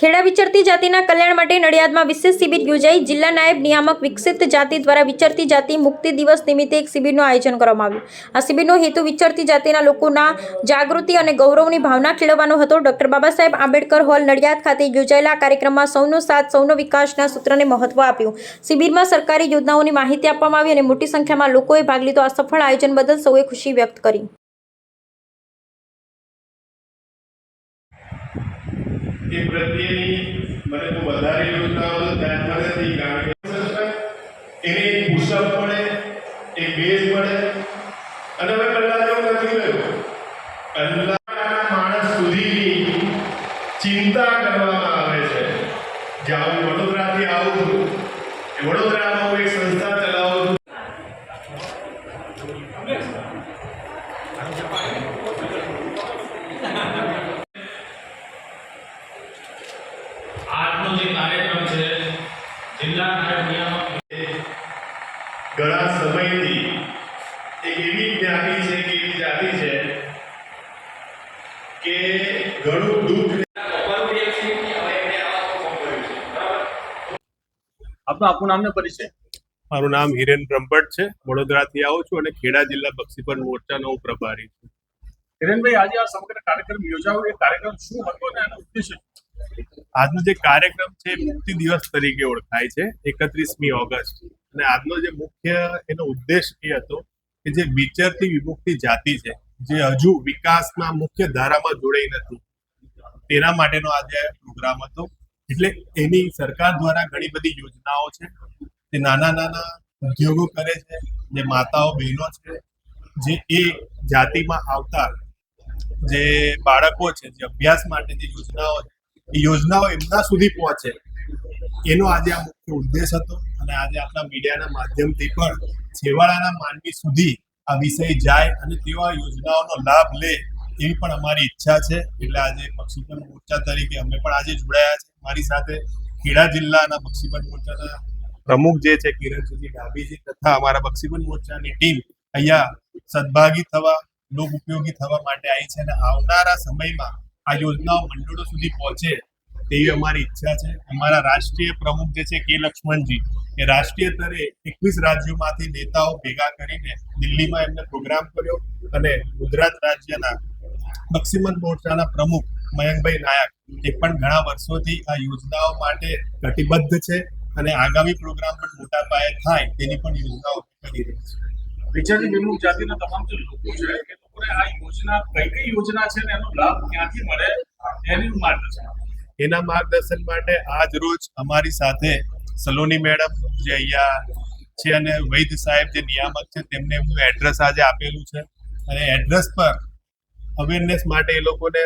ખેડા વિચરતી જાતિના કલ્યાણ માટે નડિયાદમાં વિશેષ શિબિર યોજાઈ. જિલ્લા નાયબ નિયામક વિકસિત જાતિ દ્વારા વિચરતી જાતિ મુક્તિ દિવસ નિમિત્તે એક શિબિરનું આયોજન કરવામાં આવ્યું. આ શિબિરનો હેતુ વિચરતી જાતિના લોકોના જાગૃતિ અને ગૌરવની ભાવના કેળવવાનો હતો. ડોક્ટર બાબા સાહેબ આંબેડકર હોલ નડિયાદ ખાતે યોજાયેલા કાર્યક્રમમાં સૌનો સાથ, સૌનો વિકાસના સૂત્રને મહત્વ આપ્યું. શિબિરમાં સરકારી યોજનાઓની માહિતી આપવામાં આવી અને મોટી સંખ્યામાં લોકોએ ભાગ લીધો. આ સફળ આયોજન બદલ સૌએ ખુશી વ્યક્ત કરી. એ પ્રત્યેની મને તો વધારે યોજનાઓ તો ધ્યાનમાં નથી, કારણ કે એને એક પુષઅપ મળે, એક બેઝ મળે. અને હવે પહેલા જેવું નથી રહ્યું પહેલા માણસ સુધીની ચિંતા કરવામાં આવે છે. જ્યાં હું વડોદરાથી આવું છું વડોદરામાં હું એક સંસ્થા ચલાવું છું આજનો જે કાર્યક્રમ છે જિલ્લા નાયબ નિયામક ઘણા સમયથી એક એવી જ્ઞાતિ છે કે એવી જાતિ છે કે ઘણું દુઃખ આપનું આપનું નામ ને પરિચય? મારું નામ હિરેન બ્રહ્મભટ્ટ છે. વડોદરાથી આવું છું અને ખેડા જિલ્લા બક્ષીપર મોરચાનો હું પ્રભારી છું. હિરેનભાઈ આજે આ સમગ્ર કાર્યક્રમ યોજાયો એ કાર્યક્રમ શું હતો અને એનો ઉદ્દેશ્ય શું? આજનો જે કાર્યક્રમ છે મુક્તિ દિવસ તરીકે ઓળખાય છે, એકત્રીસમી ઓગસ્ટ. અને આજનો જે મુખ્ય એનો ઉદ્દેશ એ હતો કે જે વિચરતી વિમુક્તિ જાતિ છે, જે હજુ વિકાસના મુખ્ય ધારામાં જોડાઈ નથી, તેના માટેનો આજે પ્રોગ્રામ હતો. એટલે એની સરકાર દ્વારા ઘણી બધી યોજનાઓ છે જે નાના નાના ઉદ્યોગો કરે છે, જે માતાઓ, બહેનો છે, જે એ જાતિમાં આવતા જે બાળકો છે, જે અભ્યાસ માટે જે યોજનાઓ છે યોજનાઓ એમના સુધી પહોંચે. એનો આજે આ મુખ્ય ઉદ્દેશ હતો અને આજે આપણા મીડિયાના માધ્યમથી પણ છેવાડાના માનવી સુધી આ વિષય જાય અને તેવા યોજનાઓનો લાભ લે એવી પણ અમારી ઈચ્છા છે. એટલે આજે બક્ષીપંચ મોરચા તરીકે અમે પણ આજે જોડાયા છે. મારી સાથે ખેડા જિલ્લાના બક્ષીપંચ મોરચાના પ્રમુખ જે છે કિરણસિંહજી ડાભીજી તથા અમારા બક્ષીપંચ મોરચાની ટીમ અહીંયા સદભાગી થવા, લોક ઉપયોગી થવા માટે આવી છે અને આવનારા સમયમાં આ યોજના મંડળો સુધી પહોંચે તેવી અમારી ઈચ્છા છે. અમારા રાષ્ટ્રીય પ્રમુખ જે છે કે લક્ષ્મણજી, એ રાષ્ટ્રીય સ્તરે એકવીસ રાજ્યોમાંથી નેતાઓ ભેગા કરીને દિલ્હીમાં એમને પ્રોગ્રામ કર્યો અને ગુજરાત રાજ્યના બક્ષીમંત મોરચાના પ્રમુખ મયંકભાઈ નાયક, એ પણ ઘણા વર્ષોથી આ યોજનાઓ માટે કટિબદ્ધ છે અને આગામી પ્રોગ્રામ પણ મોટા પાયે થાય તેની પણ યોજનાઓ કરી રહી છે વિચારતી વિમુખ જાતિના તમામ જે લોકો છે, એ લોકોને આ યોજના, કઈ કઈ યોજના છે ને એનો લાભ ક્યાંથી મળે, એની માર્ગદર્શન એના માર્ગદર્શન માટે આજ રોજ અમારી સાથે સલોની મેડમ જે અહીંયા છે અને વૈદ સાહેબ જે નિયામક છે, તેમને એમનું એડ્રેસ આજે આપેલું છે. અને એડ્રેસ પર અવેરનેસ માટે એ લોકોને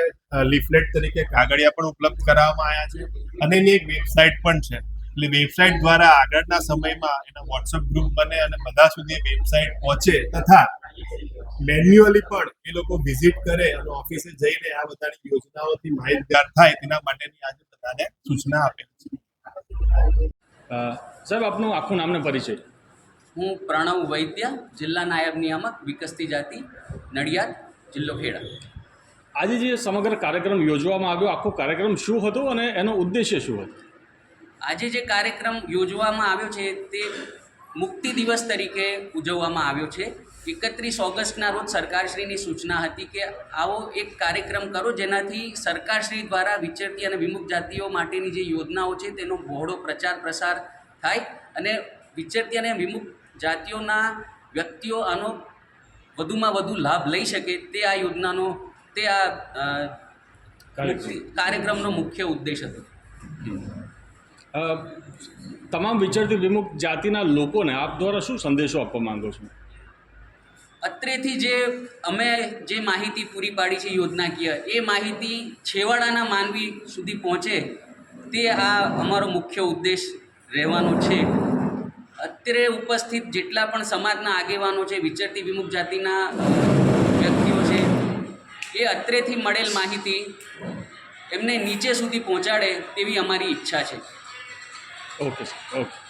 લિફલેટ તરીકે કાગળિયા પણ ઉપલબ્ધ કરાવવામાં આવ્યા છે. અને એની એક વેબસાઇટ પણ છે. એટલે વેબસાઇટ દ્વારા આગળના સમયમાં એના વોટ્સઅપ ગ્રુપ બને અને બધા સુધી વેબસાઇટ પહોંચે તથા મેન્યુઅલી પણ એ લોકો વિઝિટ કરે અને ઓફિસે જઈને આ બધાની યોજનાઓથી માહિતગાર થાય તેના માટેની આજે બધાને સૂચના આપેલી છે. સાહેબ આપનું આખું નામને પરિચય. હું પ્રણવ વૈદ્ય જિલ્લા નાયબ નિયામક વિકસતી જાતિ નડિયાદ જિલ્લો ખેડા. આજે જે સમગ્ર કાર્યક્રમ યોજવામાં આવ્યો આખો કાર્યક્રમ શું હતો અને એનો ઉદ્દેશ્ય શું હતો? આજે જે કાર્યક્રમ યોજવામાં આવ્યો છે તે મુક્તિ દિવસ તરીકે ઉજવવામાં આવ્યો છે. એકત્રીસ ઓગસ્ટના રોજ સરકારશ્રીની સૂચના હતી કે આવો એક કાર્યક્રમ કરો જેનાથી સરકારશ્રી દ્વારા વિચરતી અને વિમુખ જાતિઓ માટેની જે યોજનાઓ છે તેનો બહોળો પ્રચાર પ્રસાર થાય અને વિચરતી અને વિમુખ જાતિઓના વ્યક્તિઓ આનો વધુમાં વધુ લાભ લઈ શકે તે આ યોજનાનો તે આ કાર્યક્રમનો મુખ્ય ઉદ્દેશ હતો. તમામ વિચરતી વિમુખ જાતિના લોકોને આપ દ્વારા શું સંદેશો આપવા માંગો છો? અત્રેથી જે અમે જે માહિતી પૂરી પાડી છે યોજનાકીય, એ માહિતી છેવાડાના માનવી સુધી પહોંચે તે આ અમારો મુખ્ય ઉદ્દેશ રહેવાનો છે. અત્યારે ઉપસ્થિત જેટલા પણ સમાજના આગેવાનો છે વિચરતી વિમુખ જાતિના વ્યક્તિઓ છે, એ અત્રેથી મળેલ માહિતી એમને નીચે સુધી પહોંચાડે તેવી અમારી ઈચ્છા છે. Okay sir okay